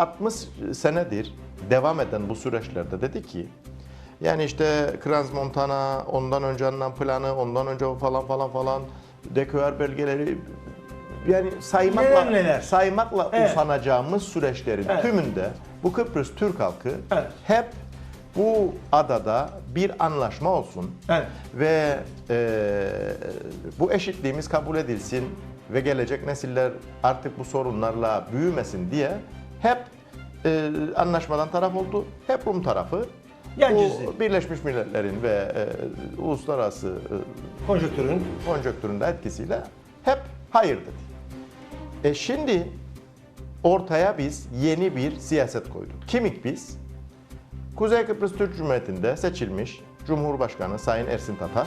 60 senedir devam eden bu süreçlerde dedi ki yani işte Kranz Montana, ondan önce alınan planı, ondan önce falan falan falan DQR belgeleri yani saymakla Neler neler. saymakla Evet. usanacağımız süreçlerin Evet. tümünde bu Kıbrıs Türk halkı Evet. hep bu adada bir anlaşma olsun Evet. ve e, bu eşitliğimiz kabul edilsin ve gelecek nesiller artık bu sorunlarla büyümesin diye hep e, anlaşmadan taraf oldu. Hep Rum tarafı Yan bu. Birleşmiş Milletler'in ve e, uluslararası e, Konjonktürün konjonktürün de etkisiyle hep hayır dedi. E şimdi ortaya biz yeni bir siyaset koyduk. Kimik biz? Kuzey Kıbrıs Türk Cumhuriyeti'nde seçilmiş Cumhurbaşkanı Sayın Ersin Tatar.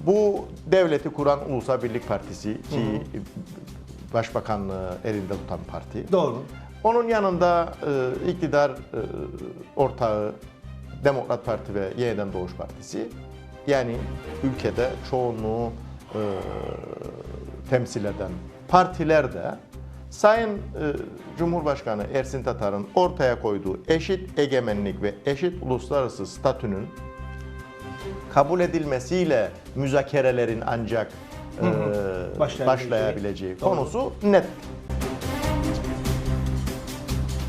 Bu devleti kuran Ulusal Birlik Partisi ki başbakanlığı elinde tutan parti. doğru. Onun yanında e, iktidar e, ortağı Demokrat Parti ve Yeniden Doğuş Partisi. Yani ülkede çoğunluğu e, temsil eden partiler de Sayın e, Cumhurbaşkanı Ersin Tatar'ın ortaya koyduğu eşit egemenlik ve eşit uluslararası statünün kabul edilmesiyle müzakerelerin ancak e, Başlayabileceği. konusu net.